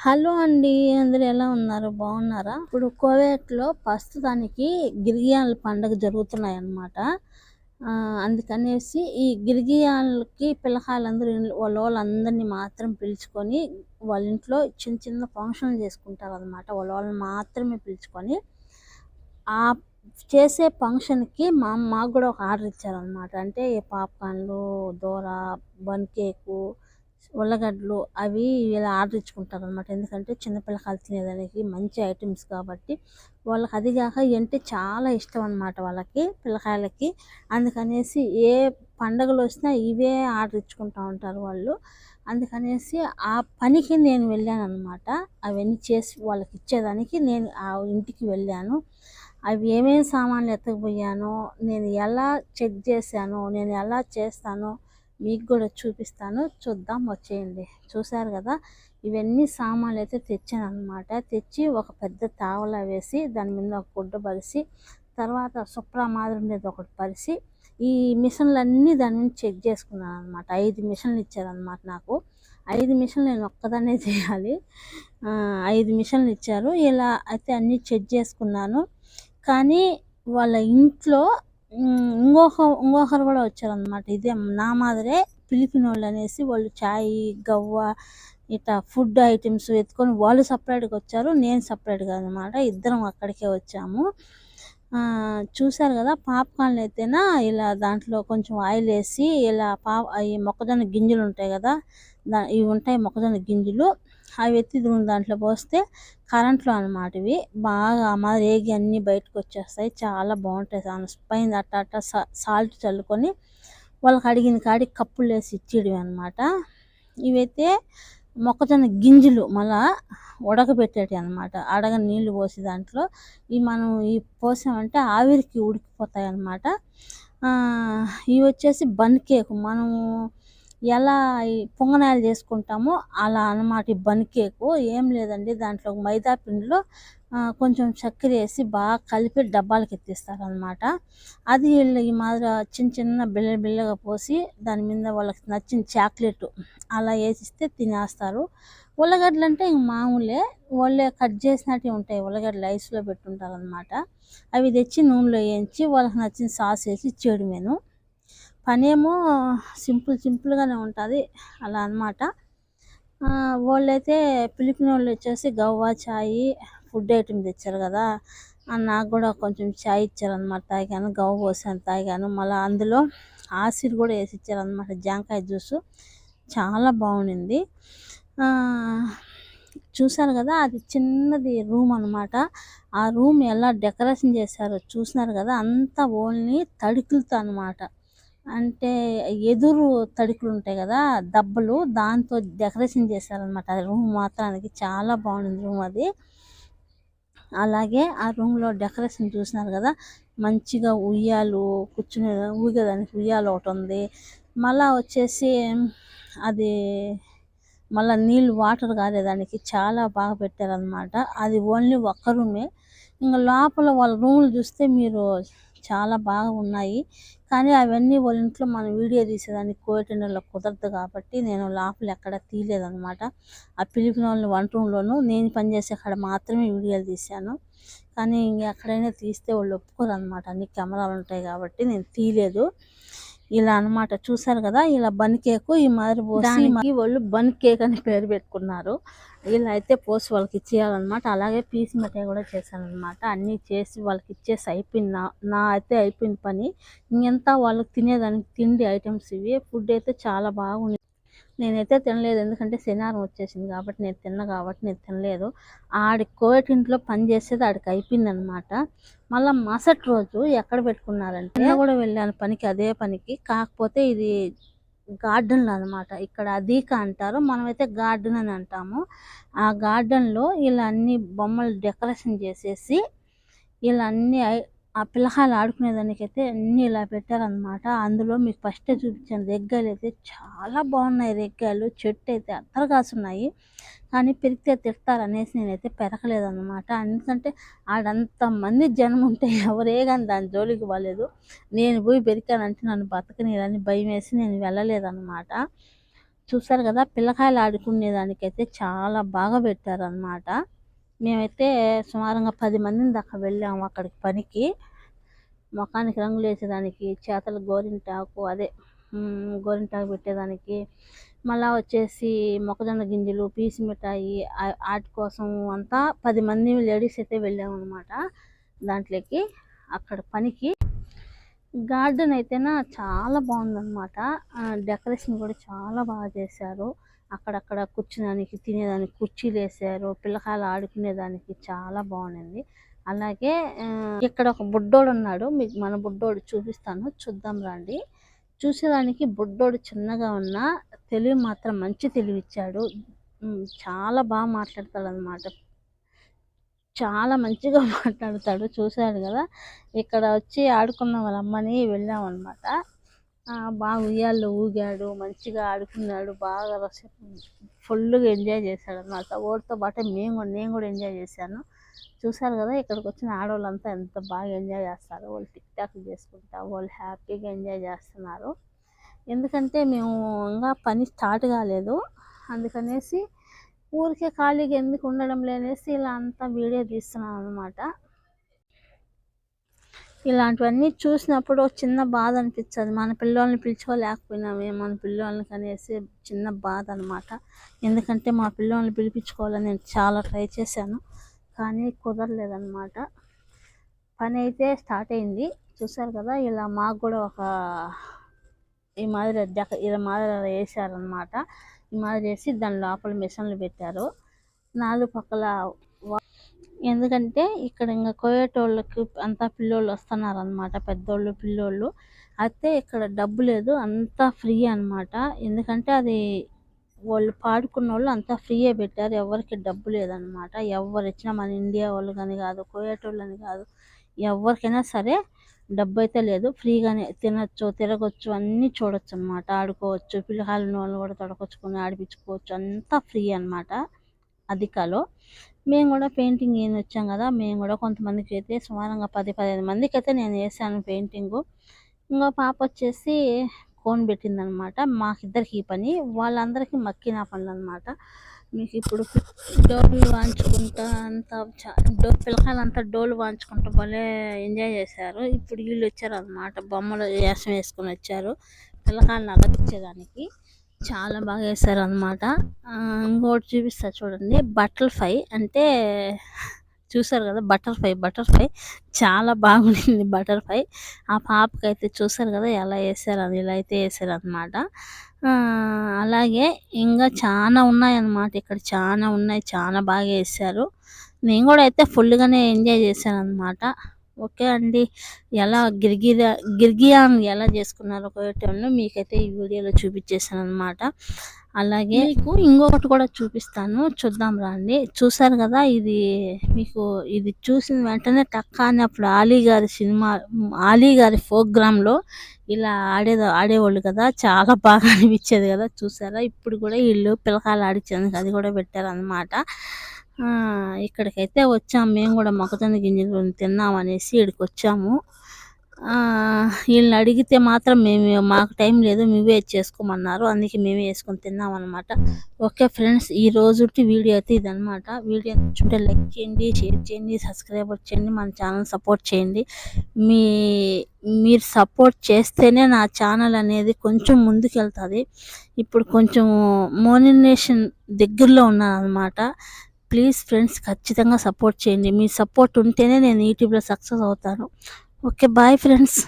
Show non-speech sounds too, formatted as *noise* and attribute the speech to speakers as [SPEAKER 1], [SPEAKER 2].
[SPEAKER 1] Hello అండి అందరు ఎలా ఉన్నారు? బాగున్నారా? ఇప్పుడు కోవేట్లో ప్రస్తుతానికి గిరిగియాల పండుగ జరుగుతున్నాయి అన్నమాట అందుకనేసి ఈ గిరిగియాలకి పిల్లకాయలందరూ వాళ్ళ వాళ్ళందరినీ మాత్రం పిలుచుకొని వాళ్ళ ఇంట్లో చిన్న చిన్న ఫంక్షన్లు చేసుకుంటారు అనమాట వాళ్ళ వాళ్ళని మాత్రమే పిలుచుకొని ఆ చేసే ఫంక్షన్కి మా మాకు కూడా ఒక ఆర్డర్ ఇచ్చారనమాట అంటే ఈ పాప్కార్న్లు దోర బన్ కేకు ఉల్లగడ్డలు అవి ఇలా ఆర్డర్ ఇచ్చుకుంటారు అనమాట ఎందుకంటే చిన్నపిల్లకాయలు తినేదానికి మంచి ఐటమ్స్ కాబట్టి వాళ్ళకి అది కాక అంటే చాలా ఇష్టం అనమాట వాళ్ళకి పిల్లకాయలకి. అందుకనేసి ఏ పండగలు వచ్చినా ఇవే ఆర్డర్ ఇచ్చుకుంటూ ఉంటారు వాళ్ళు. అందుకనేసి ఆ పనికి నేను వెళ్ళాను అనమాట అవన్నీ చేసి వాళ్ళకి ఇచ్చేదానికి నేను ఆ ఇంటికి వెళ్ళాను. అవి ఏమేమి సామాన్లు ఎత్తకపోయానో నేను ఎలా చెక్ చేశానో నేను ఎలా చేస్తానో మీకు కూడా చూపిస్తాను. చూద్దాం వచ్చేయండి. చూసారు కదా? ఇవన్నీ సామాన్లు అయితే తెచ్చాను అనమాట తెచ్చి ఒక పెద్ద తావలా వేసి దాని మీద ఒక గుడ్డ పరిసి తర్వాత సుప్రా మాదిరి మీద ఒకటి పరిసి ఈ మిషన్లన్నీ దాని మీద చెక్ చేసుకున్నాను అనమాట ఐదు మిషన్లు ఇచ్చారనమాట నాకు. ఐదు మిషన్లు నేను ఒక్కదాన్నే చేయాలి. ఐదు మిషన్లు ఇచ్చారు. ఇలా అయితే అన్నీ చెక్ చేసుకున్నాను. కానీ వాళ్ళ ఇంట్లో ఇంకొక ఇంకొకరు కూడా వచ్చారనమాట ఇదే నా మాదిరే పిలిపిన వాళ్ళు అనేసి వాళ్ళు చాయ్ గవ్వ ఇట్లా ఫుడ్ ఐటమ్స్ ఎత్తుకొని వాళ్ళు సపరేట్గా వచ్చారు. నేను సపరేట్గా అనమాట ఇద్దరం అక్కడికే వచ్చాము. చూశారు కదా పాప్కార్న్ అయితేనా ఇలా దాంట్లో కొంచెం ఆయిల్ వేసి ఇలా పా ఈ మొక్కజొన్న గింజలు ఉంటాయి కదా ఇవి ఉంటాయి మొక్కజొన్న గింజలు. అవి ఎత్తి దూరం దాంట్లో పోస్తే కరెంట్లో అనమాట ఇవి. బాగా మా రేగి అన్నీ బయటకు వచ్చేస్తాయి. చాలా బాగుంటాయి. చాలా పైన అట్ట అట్ట సాల్ట్ చల్లుకొని వాళ్ళకి అడిగిన కాడికి కప్పులు వేసి ఇచ్చేయడం అనమాట ఇవైతే మొక్కజొన్న గింజలు మళ్ళా ఉడకబెట్టేటి అనమాట అడగ నీళ్ళు పోసి దాంట్లో. ఈ మనం ఈ పోసామంటే ఆవిరికి ఉడికిపోతాయి అనమాట ఇవి వచ్చేసి బన్ కేక్ మనము ఎలా ఈ పొంగనాలు చేసుకుంటామో అలా అన్నమాట ఈ బన్ కేకు. ఏం లేదండి దాంట్లో మైదా పిండిలో కొంచెం చక్కెర వేసి బాగా కలిపి డబ్బాలకి ఎత్తిస్తారు అనమాట అది వీళ్ళు ఈ మాదిరి చిన్న చిన్న బిల్ల బిల్లగా పోసి దాని మీద వాళ్ళకి నచ్చిన చాక్లెట్ అలా వేసిస్తే తినేస్తారు. ఉల్లగడ్డలు అంటే ఇంక మామూలే వాళ్ళే కట్ చేసినట్టు ఉంటాయి ఉల్లగడ్డలు ఐస్లో పెట్టుంటారు అనమాట అవి తెచ్చి నూనెలో వేయించి వాళ్ళకి నచ్చిన సాస్ వేసి ఇచ్చేయడమేను పనేమో సింపుల్ సింపుల్గానే ఉంటుంది అలా అనమాట వాళ్ళైతే పిలిపిన వాళ్ళు వచ్చేసి గవ్వ చాయ్ ఫుడ్ ఐటమ్ తెచ్చారు కదా నాకు కూడా కొంచెం చాయ్ ఇచ్చారనమాట తాగాను గవ్వ పోసాను తాగాను. మళ్ళీ అందులో ఆసిడ్ కూడా వేసి ఇచ్చారనమాట జాంకాయ జ్యూస్. చాలా బాగుండింది. చూశారు చూసారు కదా అది చిన్నది రూమ్ అన్నమాట. ఆ రూమ్ ఎలా డెకరేషన్ చేశారో చూసినారు కదా అంతా ఓన్లీ తడికలతో అనమాట అంటే ఎదురు తడికులు ఉంటాయి కదా దబ్బలు దాంతో డెకరేషన్ చేశారనమాట అది రూమ్ మాత్రానికి చాలా బాగుంది రూమ్ అది. అలాగే ఆ రూమ్లో డెకరేషన్ చూసినారు కదా మంచిగా ఉయ్యాలు కూర్చునే ఊగేదానికి ఉయ్యాలు ఒకటి ఉంది. మళ్ళా వచ్చేసి అది మళ్ళీ నీళ్ళు వాటర్ కారేదానికి చాలా బాగా పెట్టారనమాట అది ఓన్లీ ఒక్క రూమే. ఇంకా లోపల వాళ్ళ రూములు చూస్తే మీరు చాలా బాగా ఉన్నాయి. కానీ అవన్నీ వాళ్ళ ఇంట్లో మనం వీడియో తీసేదానికి కోయటంలో కుదరదు కాబట్టి నేను లోపల ఎక్కడ తీయలేదనమాట ఆ పిలిపిన వాళ్ళని వంట రూమ్లోను నేను పనిచేసే అక్కడ మాత్రమే వీడియోలు తీశాను. కానీ ఇంక ఎక్కడైనా తీస్తే వాళ్ళు ఒప్పుకోరు అనమాట అన్ని కెమెరాలు ఉంటాయి కాబట్టి నేను తీయలేదు. ఇలా అన్నమాట చూసారు కదా ఇలా బన్ కేక్ ఈ మాదిరి పోసి వాళ్ళు బన్ కేక్ అని పేరు పెట్టుకున్నారు. ఇలా అయితే పోసి వాళ్ళకి ఇచ్చేయాలన్నమాట. అలాగే పీస్ మిఠాయి కూడా చేశాను అనమాట అన్నీ చేసి వాళ్ళకి ఇచ్చేసి అయిపోయింది. నా నా అయితే అయిపోయింది పని. ఇంకెంత వాళ్ళకి తినేదానికి తిండి ఐటమ్స్ ఇవి. ఫుడ్ అయితే చాలా బాగుంది. నేనైతే తినలేదు. ఎందుకంటే శనివారం వచ్చేసింది కాబట్టి నేను తిన్న కాబట్టి నేను తినలేదు. ఆడి కోటింట్లో పని చేసేది ఆడికి అయిపోయింది అనమాట మళ్ళీ మసటి రోజు ఎక్కడ పెట్టుకున్నారంటే నేను కూడా వెళ్ళాను పనికి అదే పనికి. కాకపోతే ఇది గార్డెన్లు అనమాట ఇక్కడ అదీక అంటారు. మనమైతే గార్డెన్ అని అంటాము. ఆ గార్డెన్లో ఇలా అన్ని బొమ్మలు డెకరేషన్ చేసేసి ఇలా అన్ని ఐ- ఆ పిల్లకాయలు ఆడుకునేదానికైతే అన్ని ఇలా పెట్టారనమాట అందులో మీకు ఫస్ట్ చూపించాను రెగ్గాయలు అయితే చాలా బాగున్నాయి రెగ్గాయలు చెట్టు అయితే అద్దరు కాసున్నాయి కానీ పెరిగితే తిడతారు అనేసి నేనైతే పెరగలేదన్నమాట. ఎందుకంటే ఆడంత మంది జనం ఉంటే ఎవరే కానీ దాని జోలికి పోలేదు. నేను పోయి పెరికానంటే నన్ను బతకనీరని భయం వేసి నేను వెళ్ళలేదన్నమాట. చూసారు కదా పిల్లకాయలు ఆడుకునేదానికైతే చాలా బాగా పెట్టారనమాట మేమైతే సుమారుగా పది మందిని దాకా వెళ్ళాము అక్కడికి పనికి. ముఖానికి రంగులు వేసేదానికి చేతలు గోరింటాకు అదే గోరింటాకు పెట్టేదానికి. మళ్ళా వచ్చేసి మొక్కజొన్న గింజలు పీసు మిఠాయి వాటి కోసం అంతా పది మంది లేడీస్ అయితే వెళ్ళాము అనమాట దాంట్లోకి అక్కడ పనికి. గార్డెన్ అయితేనా చాలా బాగుందన్నమాట. డెకరేషన్ కూడా చాలా బాగా చేశారు. అక్కడక్కడ కూర్చునేదానికి తినేదానికి కుర్చీలు వేసారు పిల్లకాయలు ఆడుకునేదానికి చాలా బాగుంది అలాగే ఇక్కడ ఒక బుడ్డోడు ఉన్నాడు. మీకు మన బుడ్డోడు చూపిస్తాను. చూద్దాం రండి. చూసేదానికి బుడ్డోడు చిన్నగా ఉన్నా తెలివి మాత్రం మంచి తెలివి ఇచ్చాడు చాలా బాగా మాట్లాడతాడు అనమాట చాలా మంచిగా *laughs* మాట్లాడతాడు. చూశాడు కదా? ఇక్కడ వచ్చి ఆడుకున్న వాళ్ళ అమ్మని వెళ్ళాం అనమాట బాగా ఉయ్యాల్లో ఊగాడు మంచిగా ఆడుకున్నాడు బాగా ఫుల్గా ఎంజాయ్ చేశాడు అనమాట ఓడితో పాటు మేము కూడా నేను కూడా ఎంజాయ్ చేశాను. చూశారు కదా ఇక్కడికి వచ్చిన ఆడవాళ్ళంతా ఎంత బాగా ఎంజాయ్ చేస్తారు. వాళ్ళు టిక్ టాక్ చేసుకుంటా వాళ్ళు హ్యాపీగా ఎంజాయ్ చేస్తున్నారు. ఎందుకంటే మేము ఇంకా పని స్టార్ట్ కాలేదు. అందుకనేసి ఊరికే ఖాళీగా ఎందుకు ఉండడం లేనేసి ఇలా అంతా వీడియో తీస్తున్నాను అనమాట ఇలాంటివన్నీ చూసినప్పుడు చిన్న బాధ అనిపించదు మన పిల్లోల్ని పిలుచుకోలేకపోయినామే మన పిల్లోల్ని కనేసి చిన్న బాధ అనమాట ఎందుకంటే మా పిల్లల్ని పిలిపించుకోవాలని నేను చాలా ట్రై చేశాను. కానీ కుదరలేదన్నమాట. పని అయితే స్టార్ట్ అయింది. చూసారు కదా ఇలా మాకు కూడా ఒక ఈ మాదిరి డెక ఇలా మాదిరి వేసారనమాట ఈ మాదిరి వేసి దాని లోపల మిషన్లు పెట్టారు. నాలుగు పక్కల ఎందుకంటే ఇక్కడ ఇంకా కోయేటోళ్ళకి అంతా పిల్లోళ్ళు వస్తున్నారు అనమాట పెద్దోళ్ళు పిల్లోళ్ళు. అయితే ఇక్కడ డబ్బు లేదు అంతా ఫ్రీ అన్నమాట. ఎందుకంటే అది వాళ్ళు పాడుకున్న వాళ్ళు అంతా ఫ్రీయే పెట్టారు ఎవరికి డబ్బు లేదనమాట ఎవరు ఇచ్చినా మన ఇండియా వాళ్ళు కానీ కాదు కోయేటోళ్ళు అని కాదు ఎవరికైనా సరే డబ్బు అయితే లేదు. ఫ్రీగానే తినొచ్చు తిరగచ్చు అన్నీ చూడొచ్చు అనమాట ఆడుకోవచ్చు పిల్లకాయలు వాళ్ళు కూడా తొడకొచ్చుకొని ఆడిపించుకోవచ్చు అంతా ఫ్రీ అన్నమాట. అధికాలో మేము కూడా పెయింటింగ్ ఏం వచ్చాం కదా మేము కూడా కొంతమందికి అయితే సుమారంగా పది పదిహేను మందికి అయితే నేను వేసాను పెయింటింగు. ఇంకో పాప వచ్చేసి కోన్ పెట్టిందనమాట. మాకిద్దరికి ఈ పని వాళ్ళందరికీ మక్కిన పనులు అనమాట మీకు ఇప్పుడు డోర్లు వాంచుకుంటా అంతా డో పిల్లకాయలంతా డోలు వాంచుకుంటూ భలే ఎంజాయ్ చేశారు. ఇప్పుడు వీళ్ళు వచ్చారు అనమాట బొమ్మలు వేసం వేసుకొని వచ్చారు పిల్లకాయలను అలపించేదానికి చాలా బాగా వేశారు అనమాట ఇంకోటి చూపిస్తా చూడండి. బటర్ఫ్లై అంటే చూసారు కదా బటర్ఫ్లై బటర్ఫ్లై చాలా బాగుండింది బటర్ఫ్లై. ఆ పాపకి అయితే చూసారు కదా ఎలా వేసారు అది ఇలా అయితే వేసారు అనమాట అలాగే ఇంకా చాలా ఉన్నాయన్నమాట ఇక్కడ చాలా ఉన్నాయి చాలా బాగా వేసారు నేను కూడా అయితే ఫుల్గానే ఎంజాయ్ చేశాను అనమాట ఓకే అండి. ఎలా గిర్గిరా గిర్గియాన్ ఎలా చేసుకున్నారో ఒకటి మీకైతే ఈ వీడియోలో చూపించేసాను అనమాట అలాగే మీకు ఇంకొకటి కూడా చూపిస్తాను. చూద్దాం రండి. చూసారు కదా ఇది మీకు ఇది చూసిన వెంటనే టక్క అన్నప్పుడు ఆలీ గారి సినిమా ఆలీ గారి ప్రోగ్రాంలో ఇలా ఆడేది ఆడేవాళ్ళు కదా చాలా బాగా అనిపించేది కదా చూసారా? ఇప్పుడు కూడా వీళ్ళు పిల్లకాయలు ఆడించేందుకు అది కూడా పెట్టారనమాట ఇక్కడికైతే వచ్చాము మేము కూడా మొక్కజొన్న గింజలు తిన్నాం అనేసి ఇక్కడికి వచ్చాము. వీళ్ళని అడిగితే మాత్రం మేము మాకు టైం లేదు మేమే చేసుకోమన్నారు. అందుకే మేమే వేసుకొని తిన్నాం అనమాట ఓకే ఫ్రెండ్స్ ఈ రోజుటి వీడియో అయితే ఇదనమాట వీడియో చూంటే లైక్ చేయండి షేర్ చేయండి సబ్స్క్రైబ్ చేయండి మన ఛానల్ సపోర్ట్ చేయండి. మీ మీరు సపోర్ట్ చేస్తేనే నా ఛానల్ అనేది కొంచెం ముందుకెళ్తుంది. ఇప్పుడు కొంచెం మోనినేషన్ దగ్గరలో ఉన్నాను అనమాట ప్లీజ్ ఫ్రెండ్స్ ఖచ్చితంగా సపోర్ట్ చేయండి. మీ సపోర్ట్ ఉంటేనే నేను యూట్యూబ్లో సక్సెస్ అవుతాను. Okay bye friends